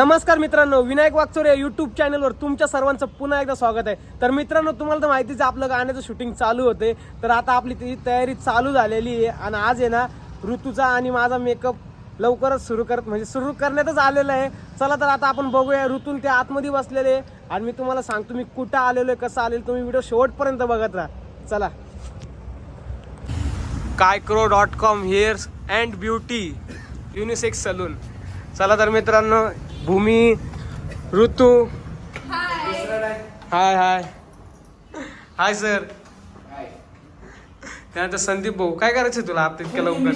नमस्कार मित्रांनो विनायक वागचोरे या युट्यूब चॅनलवर तुमच्या सर्वांचं पुन्हा एकदा स्वागत आहे. तर मित्रांनो तुम्हाला तर माहितीच आपलं गाण्याचं शूटिंग चालू होते. तर आता आपली ती तयारी चालू झालेली आहे आणि आज आहे ना ऋतूचा आणि माझा मेकअप लवकरच सुरू करत म्हणजे सुरू करण्यातच आलेलं आहे. चला तर आता आपण बघूया ऋतून ते आतमध्ये बसलेले आहे. आणि मी तुम्हाला सांगतो मी कुठं आलेलो आहे कसं आलेलो तुम्ही व्हिडिओ शेवटपर्यंत बघत राहा. चला. कायक्रो dot com hairs and beauty unisex salon चला तर मित्रांनो Bhumi Ritu. Hi hi. Hi sir. त्यानंतर संदीप भाऊ काय करायचं तुला आता इतक्या लवकर?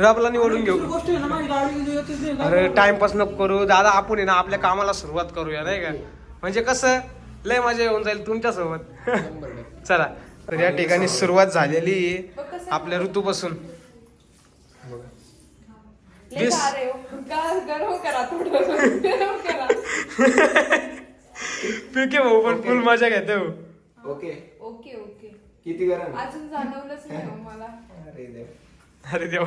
रबला निवडून घेऊ. अरे टाइमपास नको करू. दादा आपण आहे ना आपल्या कामाला सुरुवात करूया नाही का? म्हणजे कसं लय मजा येऊन जाईल तुमच्यासोबत. चला. तर या ठिकाणी सुरुवात झालेली आहे आपल्या ऋतूपासून. रहे हो. गा- गरम करा थोडं. गरम करा. पिके भाऊ पण फुल मजा घेतो ओके. Okay okay. किती गरम? अजून जाणवलंच नाही हो मला. अरे देव. अरे देवा.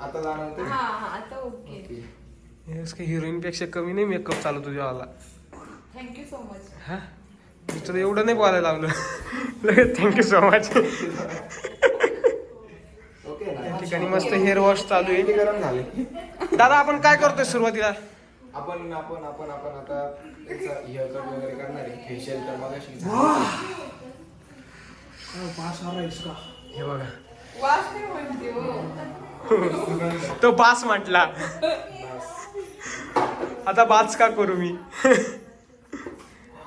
आता जाणवते हा हा आता ओके. ओके. हिरोईन पेक्षा कमी नाही मेकअप चालू तुझ्यावाला थँक्यू सो मच हा? तुला एवढं नाही बोलायला लावलं लगेच थँक्यू सो मच या ठिकाणी मस्त हेअर वॉश चालू आहे. गरम झाले. दादा आपण काय करतोय सुरुवातीला? आपण आपण आपण आपण आता हेअर कट वगैरे करणार आहे. फेशियल तर मग है इसका हे बघा. वास नाही म्हणते हो. तो बास म्हटला. आता बाच का करू मी?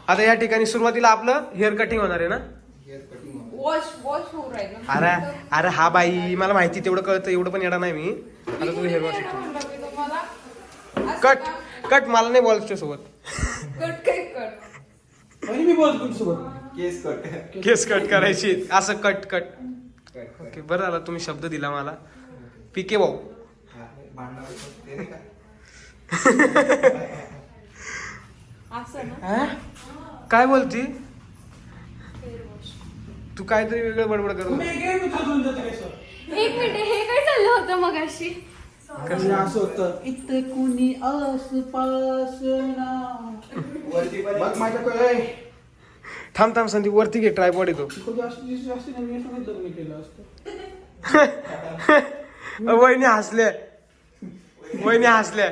आता या ठिकाणी सुरुवातीला आपलं हेअर कटिंग होणार आहे ना? हेअर कटिंग वॉश वॉश होऊ राहिलं. अरे अरे हा बाई मला माहिती तेवढं कळतं एवढं पण येणार नाही मी. आता तुझं हेअर वॉश कट कट मला. नाही बोलायचं सोबत कट काय कट आणि मी बोलतो तुमच्यासोबत. केस कट केस कट करायची. असं कट कट कट ओके बरं झालं तुम्ही शब्द दिला मला. पिके भाऊ भांडणार ते नाही का असं ना हा? काय बोलती? तू काहीतरी वेगळं बडबड करू तुम्ही एक आहे मित्र दोन जाते काय सर एक मिनिट हे काय चाललं होतं मगाशी? म्हणजे असं होतं. इथे कुणी आसपास बघ माझ्याकडे थांब थांब संदीप वरती घे ट्रायपॉड येतो. वहिनी हसल्या. वहिनी हसल्या.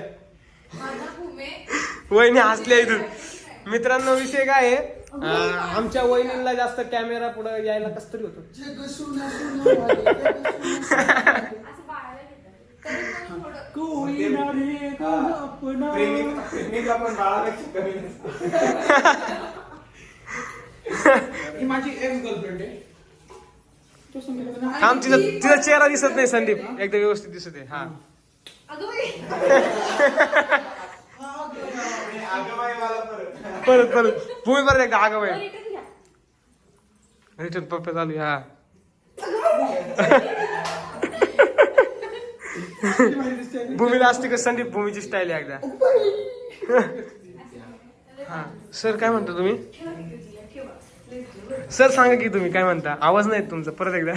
वहिनी हसल्या इथून. मित्रांनो विषय काय आहे? अं, आमच्या वहिनीला जास्त कॅमेरा पुढे यायला कस तरी होतो. कोणी ना प्रेमिका पण बाळापेक्षा कमी नसते ही माझी एक्स गर्लफ्रेंड आहे तो ना थांब तिचा तिचा चेहरा दिसत नाही संदीप. एकदम व्यवस्थित दिसत आहे हा. अगं बाई. परत. परत परत. भूमी परत एकदा आगा बाई रिटर्न पप्पा चालू आहे, हा? भूमीला असते का संदीप भूमीची स्टाईल आहे एकदा. हा. सर काय म्हणता तुम्ही? सर सांगा की तुम्ही काय म्हणता? आवाज नाही तुमचा परत एकदा.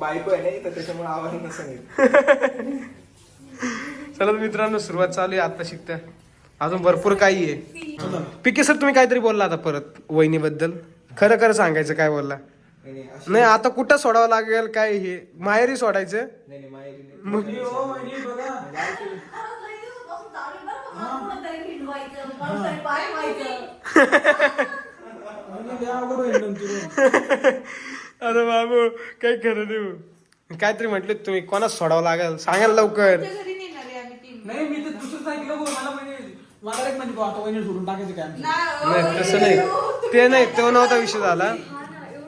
बायको आहे नाही तर त्याच्यामुळे आवाज नसेल. चला तर मित्रांनो सुरुवात चालू आहे आता शिकता अजून भरपूर काही आहे. पिके सर तुम्ही काहीतरी बोलला आता परत वहिनीबद्दल? खरं खरं सांगायचं काय बोलला? नाही आता कुठं सोडावं लागेल काय हे? माहेरी सोडायचं? नाही नाही माहेरी नाही. मग- ही. अरे बाबू काही खरं नाही. काहीतरी म्हटले तुम्ही कोणाच सोडावं लागेल? सांगायला लवकर तुमच्या घरी नेणार आहे आम्ही तीन नाही मी तर दुसरं सांगितलं बघ, मला म्हणजे मला एक म्हणजे आता वहिनी सोडून टाकायचं काय? आमचं. नाही नाही तसं नाही. ते नाही तो नव्हता विषय झाला.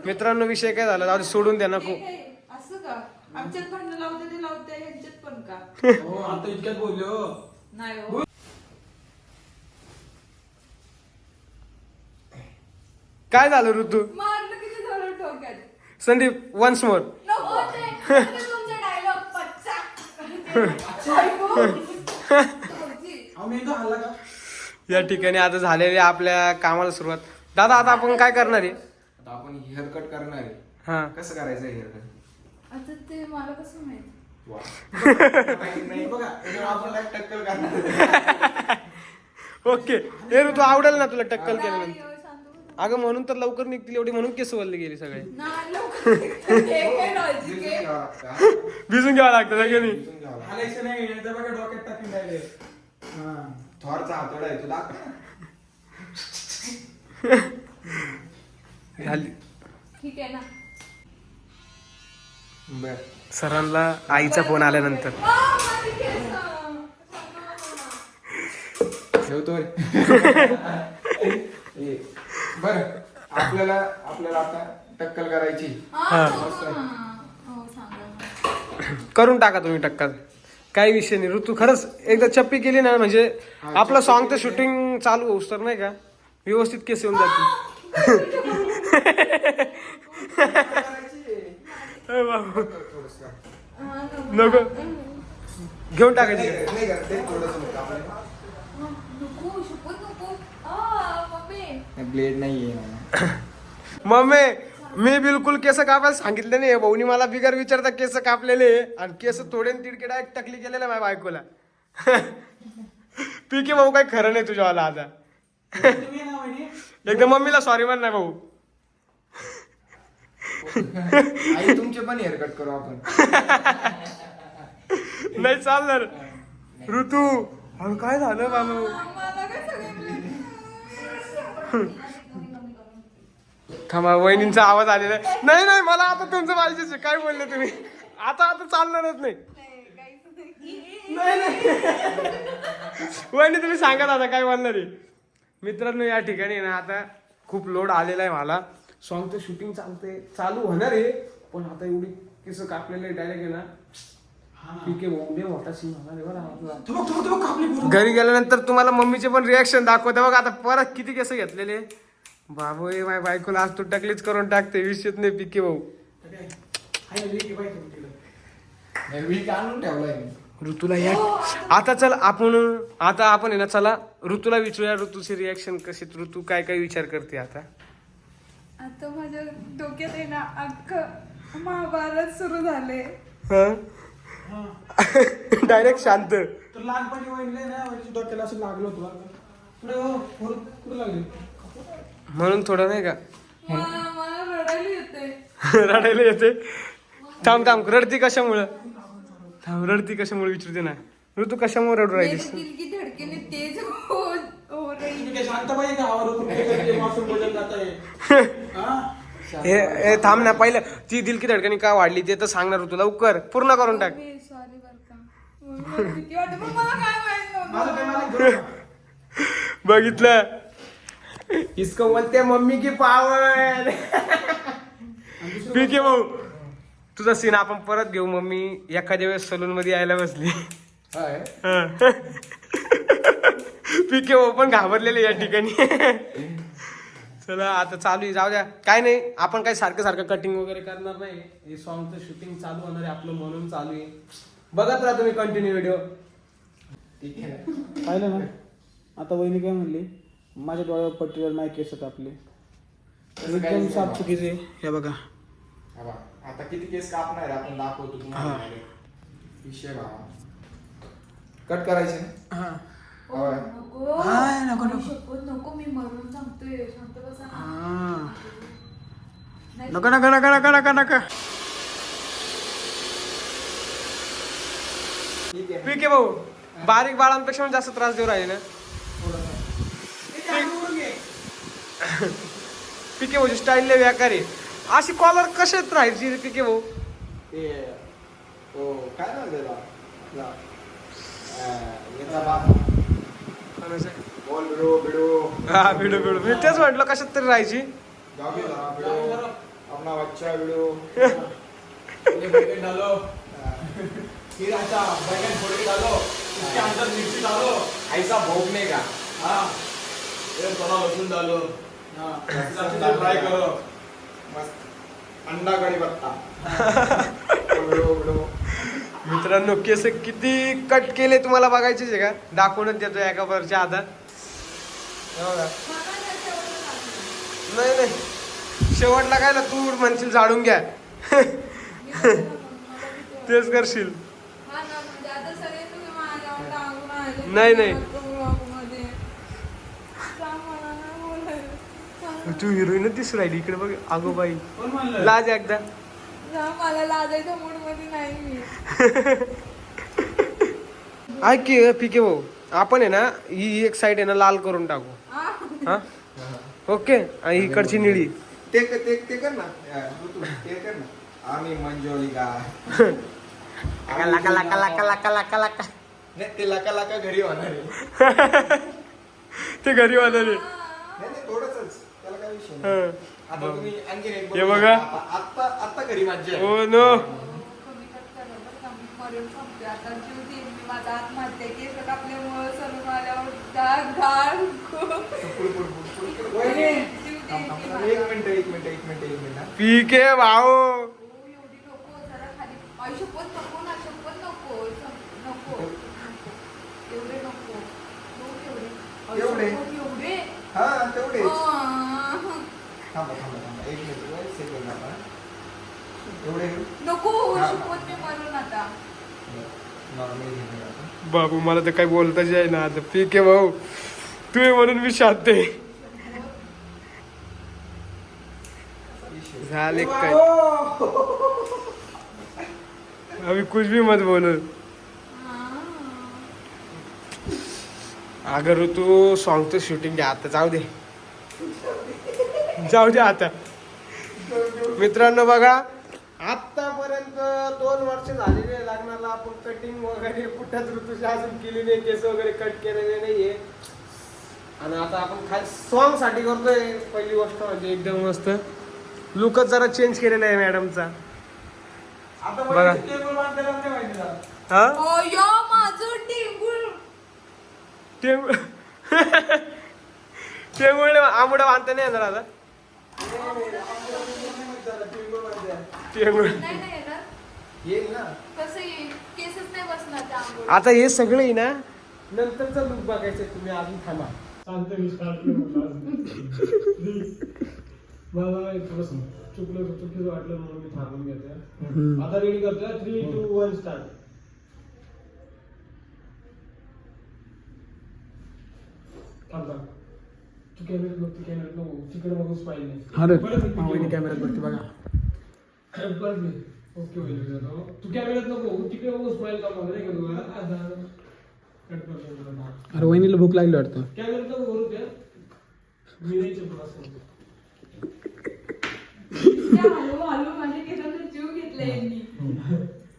मित्रांनो विषय काय झाला? जाऊ दे, सोडून द्या नको काय? असं का? आमच्यात भांडण लावते ते लावते ह्यांच्यात पण का? हो आता इतक्यात बोलले हो. नाही हो. काय झालं ऋतू? मारलं किती झालं ठोक्यात संदीप वन्स मोर नको ते तुमचा डायलॉग पच्चा. या ठिकाणी आता झालेली आपल्या कामाला सुरुवात. दादा आता आपण काय करणार आहे? आता आपण हेअर कट करणार आहे. हा. कसं करायचं हेअर कट आता ते मला कसं माहीत? नाही बघा याच्यावर आपल्याला एक टक्कल करणार ओके. हे ऋतू आवडेल ना तुला टक्कल केल्यानंतर. अगं म्हणून तर लवकर निघतील एवढी म्हणून केस वल्ले गेले सगळे. हे भिजून? घ्यावं लागतं हा. हा थॉरचा हातोडा आहे झाली. ठीक आहे ना. बर. सरांना आईचा फोन आल्यानंतर. ठेवतो रे बर आपल्याला आपल्याला आता टक्कल करायची हा. हो, सांगा. करून टाका तुम्ही टक्का काही विषय नाही ऋतू खरंच एकदा चप्पी केली ना म्हणजे आपलं सॉंगचं शूटिंग चालू होऊस तर नाही का व्यवस्थित केस येऊन जातील अरे बाबा. थोडंसं. हा, नको घेऊन टाकायची नाही नाही करत ते थोडंसं होतं आपल्याला. नको शपथ नको आ, मम्मी ब्लेड नाहीये ना मम्मी मी बिलकुल केस कापायला सांगितले नाही भाऊनी मला बिगर विचारता केस कापलेले. आणि केस थोडे तिडके डायरेक्ट टकली केलेले माझ्या बायकोला. पीके भाऊ काही खरं नाही तुझ्यावाला आता. तुम्ही ना वहिनी एकदा मम्मीला सॉरी म्हण नाही भाऊ. आई तुमचे पण हेअर कट करू आपण. नाही चालणार. ऋतू काय झालं बाबा काय थांबा वहिनींचा आवाज आलेला आहे. नाही नाही मला आता तुमचं पाहिजेच आहे. काय बोलले तुम्ही आता आता चालणारच नाही नाही नाही वहिनी तुम्ही सांगत आता काय बोलणार आहे मित्रांनो या ठिकाणी ना आता खूप लोड आलेला आहे मला सॉंगचं शूटिंग चालतंय चालू होणार आहे पण आता एवढी केस कापलेले डायरेक्ट आहे ना मोठा सीन होणार आहे बरं. आपला. कापली पूर्ण घरी गेल्यानंतर तुम्हाला मम्मीचे पण रिॲक्शन दाखवते बघा आता परत किती केस घेतलेले. बाबू हे माझ्या बायकोला आज तू टकलीच करून टाकते विषयच नाही पिके भाऊ. आहे ना, लिहिली बाई तुम्ही तिला. वीक आणून ठेवलाय मी. ऋतूला या आता चल आपण आता आपण आहे ना चला ऋतूला विचारूया ऋतूची रिॲक्शन कशी ऋतू काय काय विचार करते आता? आता माझ्या डोक्यात आहे ना अख्खं महाभारत सुरू झाले डायरेक्ट शांत. तर लहानपणी ना डोक्याला असं लागलं होतं. पुढे हो पुढे पुढे लागले. म्हणून थोडं नाही का? रडायला येते. रडायला येते? थांब थांब रडती कशामुळं? थांब रडती कशामुळे विचारते ना. ऋतू कशामुळे रडू राहिलीस हो हो शांत पाहिजे होतो हा हे थांब ना पहिलं ती दिल की धडकणी का वाढली ते तर सांगणार ऋतू लवकर. पूर्ण करून टाक. मी सॉरी बर का. मला भीती वाटते? पण मला काय माहीत माझं काय नव्हतं? मला घेऊन जा. बघितलं? इसको बोलते मम्मी की पावर ठीक आहे भाऊ तुझा सीन आपण परत घेऊ मम्मी. एखाद्या वेळेस सलून मध्ये यायला बसली. पीके भाऊ पण घाबरलेले या ठिकाणी. चला आता चालू आहे जाऊ द्या. काय नाही आपण काय सारखं सारखं कटिंग वगैरे करणार नाही. हे सॉंगचं शूटिंग चालू होणार आहे आपलं म्हणून चालू आहे. बघत राहा तुम्ही कंटिन्यू व्हिडिओ ठीक आहे. पाहिलं ना? आता वहिनी काय म्हणली? माझ्या डोळ्यावर पट्टीवर नाही केस कापले. तसं काही एकदम नाही साफ. चुकीचे हे बघा. हा बा. आता किती केस कापणार आहे आपण दाखवतो तुम्हाला विषय कट करायचे? ना हा. होय. नको. हाय, नको, नको. शपथ नको मी मरून सांगतोय. शांत बसा. ना. हा. नाही नका नका नका नका नका नका. ठीक आहे पीके भाऊ. बारीक बाळांपेक्षा पण जास्त त्रास देऊ राहिले ना. पिके भाऊची स्टाईल लय आहे अशी कॉलर कशात राहायची रे पिके भाऊ? ते हो काय नाव त्याला? आपला, अं, याचा बाप. बोल बिडो बिडो हा बिडू बिडू मी तेच म्हटलं कशात तरी राहायची. जाओगे जरा बिडो अपना बच्चा बिडो ये बैगन डालो फिर ऐसा बैगन फोड़ के डालो उसके अंदर मिर्ची डालो ऐसा भोगने का? हाँ. ये थोड़ा लहसुन डालो हाँ. अच्छे फ्राई करो. मस्त. अंडा कढी पत्ता बिडो बिडो मित्रांनो केस किती कट केले तुम्हाला बघायचे का? दाखवूनच देतो एका वरच्या आधार नाही नाही. शेवटला काय ना तू म्हणशील झाडून घ्या. तेच करशील. नाही, नाही. तू हिरोईनच दिसू राहिली. इकडे बघ अगो बाई लाज एकदा. मला लाजायच्या मूडमध्ये नाही मी. ऐक की पिके भाऊ. आपण आहे ना ही एक साईड आहे ना लाल करून टाकू. हा. ओके? आणि इकडची निळी. ते ते ते कर ना. या, ऋतू, ते कर ना. आम्ही मंजोलिका लाका लाका लाका लाका लाका लाका लाका. नाही ते लाका लाका घरी होणार आहे. ते घरी नाही नाही त्याला काय विषय नाही. आता तुम्ही आणखी एक हे बघा. आता आता घरी मज्जा आहे. Oh no. माझा. वहिनी, थांब, थांब, थांब. माझा. एक मिनिट एक मिनिट एक मिनिट एक मिनिट हा. पीके भाऊ. एवढी हा तेवढे आह. थांबा थांबा थांबा. एक मिनिट सेकंड आता एवढे? नको हा. शपथ मी मरून आता. नॉर्मल घेणार आपण. बाबू मला तर काही बोलताच आहे ना आता पीके भाऊ. तू आहे म्हणून मी शांत आहे. झाले काय? अभी कुछ भी मत बोलो. अगर ऋतू सॉंगचं शूटिंग घ्या आता जाऊ दे. जाऊ दे आता. मित्रांनो बघा. आतापर्यंत दोन वर्ष झालेले आहे लग्नाला आपण कटिंग वगैरे कुठल्याच ऋतूची अजून केली नाही केस वगैरे कट केलेले नाहीये. आणि आता आपण खाली सॉंगसाठी करतोय पहिली गोष्ट म्हणजे एकदम मस्त. लुकच जरा चेंज केलेला आहे मॅडमचा आता बघा. हा? टेंगुळ टेंगु टेंगुळे आंबडा बांधता नाही येणार आता टेंगुळ नाही नाही येणार येईल ना? कसं येईल? केसच नाही बसणार त्या आंघोळीत. आता हे सगळे आहे ना नंतरचा लुक बघायचं तुम्ही अजून थांबा. सांगतो मी आज. मला एक थोडंसं चुकलं चुकीचं वाटलं म्हणून मी थांबून घेतोय. आता रेडी करतोय? थ्री टू वन स्टार्ट थांब. तू कॅमेऱ्यात बघ तू कॅमेऱ्यात नको. तिकडे स्माईल नाही. परत एक. कॅमेऱ्यात बघते बघा. परत. ओके होईल तुझं. तू कॅमेऱ्यात नको. तिकडे बघून स्माईल का बघ नाही का तुला आता कट करतो तुला. अरे वहिनीला भूक लागली वाटतं. कॅमेऱ्यात नको करू त्या. मी नाही चपला असं. हलू हलू माझ्या केसांचा जीव घेतला यांनी.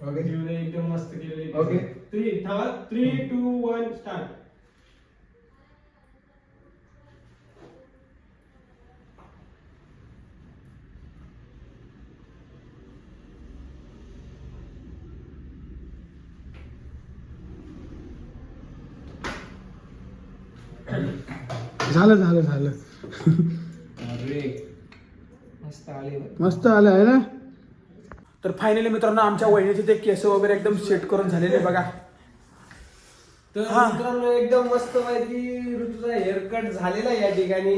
ओके जीवने एकदम मस्त Okay. थ्री थांबा थ्री टू वन स्टार्ट झालं झालं झालं. अरे मस्त आले मस्त आलं आहे ना? तर फायनली मित्रांनो आमच्या वहिनीचे ते केस वगैरे एकदम सेट करून झालेले बघा. तर मित्रांनो एकदम मस्त माहिती ऋतूचा हेअरकट झालेला आहे या ठिकाणी.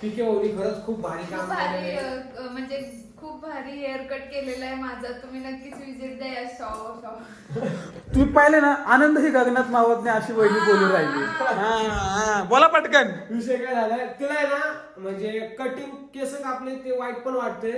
पिके ओली खरंच खूप भारी खूप काम भारी. अं, म्हणजे खूप भारी हेअर कट केलेला आहे माझा. तुम्ही नक्कीच विजिट द्या या शॉ शॉ. तुम्ही पाहिले ना आनंद ही गगनात मावत नाही अशी वहिनी बोलून राहिली. हा, हा. बोला पटकन. विषय काय झालाय? तिला आहे ना म्हणजे कटिंग केस कापले ते वाईट पण वाटते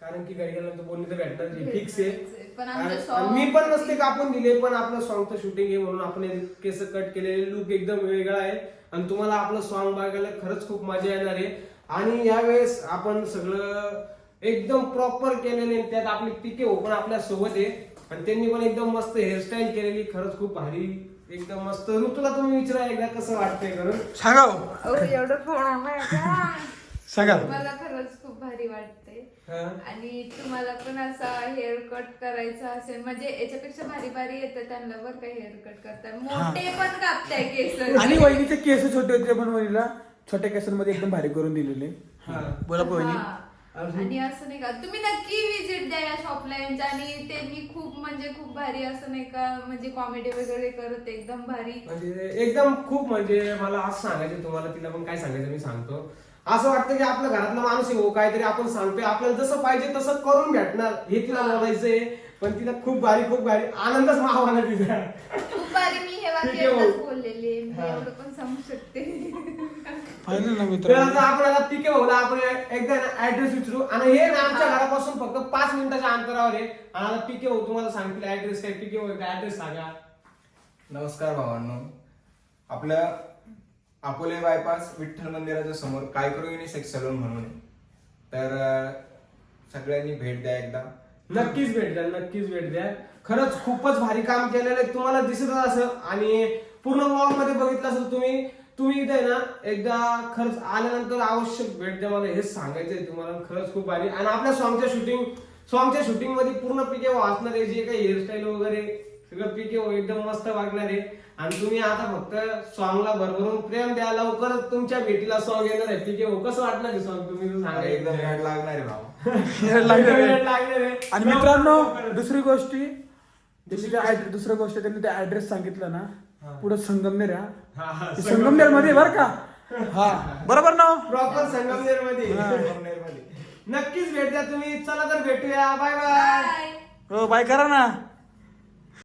कारण की घरी गेल्यानंतर बोलणी तर भेटणार फिक्स आहे. पण आमचं आणि- song- आणि मी पण नसते कापून दिले पण आपलं सॉंगचं शूटिंग आहे म्हणून आपण हे केस कट केलेले लुक एकदम वेगळा आहे. आणि तुम्हाला आपलं सॉन्ग बघायला खरंच खूप मजा येणार आहे. आणि यावेळेस आपण सगळं एकदम प्रॉपर केलेले. त्यात आपली पिके हो पण आपल्यासोबत आहे. आणि त्यांनी पण एकदम मस्त हेअरस्टाईल केलेली. खरंच खूप भारी एकदम मस्त. ऋतूला तुम्ही विचारा एकदा कसं वाटतंय करून. सांगा हो. ओ एवढं फोन सांगा. मला खरंच खूप भारी वाटते. आणि तुम्हाला पण असा हेअर कट करायचा असेल म्हणजे याच्यापेक्षा भारी भारी येतं त्यांना बरं का हेअर कट करताय मोठे पण कापताय केस. आणि वहिनीचे केस छोटे होते पण वहिनीला छोट्या केसांमध्ये एकदम भारी करून दिलेले. हा. बोला वहिनी. आणि असं नाही का तुम्ही नक्की विजिट द्या या शॉपला यांच्या आणि त्यांनी खूप म्हणजे खूप भारी असं नाही का म्हणजे कॉमेडी वगैरे करत एकदम भारी. म्हणजे एकदम खूप म्हणजे मला असं सांगायचं तुम्हाला तिला पण काय सांगायचं मी सांगतो. असं वाटतं की आपल्या घरातला माणूस आहे हो काहीतरी आपण सांगतोय. आपल्याला जसं पाहिजे तसं करून भेटणार. हे तिला बोलायचंय पण तिला खूप भारी खूप भारी. आनंदच मावाला तिचा. खूप भारी मी हे ठीक वाक्य आहे. एकदाच बोललेले मी एवढं पण सांगू शकते. फायनल ना तर मित्र आता आपण आता पिके भाऊला आपण एकदा ऍड्रेस विचारू. आणि हे ना आमच्या घरापासून फक्त पाच मिनिटाच्या अंतरावर आहे. आणि आता पिके भाऊ तुम्हाला सांगतील ऍड्रेस काय. पिके भाऊ ऍड्रेस सांगा. नमस्कार भावांनो. आपल्या अकोले बायपास विठ्ठल मंदिराच्या समोर. काय करू युनिसेक्स सलून म्हणून? आहे. तर अं, सगळ्यांनी भेट द्या एकदा. नक्कीच भेट द्या नक्कीच भेट द्या. खरंच खूपच भारी काम केलेलं आहे. तुम्हाला दिसतच असं. आणि पूर्ण ब्लॉगमध्ये बघितलं असेल तुम्ही तुम्ही इथे ना एकदा खरंच आल्यानंतर आवश्यक भेट द्या मला. हेच सांगायचंय तुम्हाला. खरंच खूप भारी. आणि आपल्या सॉंगच्या शूटिंग सॉंगच्या शूटिंगमध्ये पूर्ण पिके वाचणार आहे जे काही हेअरस्टाईल वगैरे सगळं पिके एकदम मस्त वागणार आहे. आणि तुम्ही आता फक्त सॉंगला भरभरून प्रेम द्या लवकरच तुमच्या भेटीला सॉंग येणार आहे. पिके कसं वाटणार आहे सॉंग तुम्ही जर मला एकदम सांगायचं वेळ लागणार आहे भाऊ. लागणार आहे. आणि मित्रांनो दुसरी गोष्टी ऍड- दुसरं गोष्ट. त्यांनी ते ऍड्रेस सांगितलं ना पुढे संगमनेर हा, हा, हा संगमनेर. मध्ये बर का? हा बरोबर ना प्रॉपर संगमनेरमध्ये. नक्कीच भेट द्या तुम्ही. चला तर भेटूया. बाय बाय बाय हो बाय करा ना.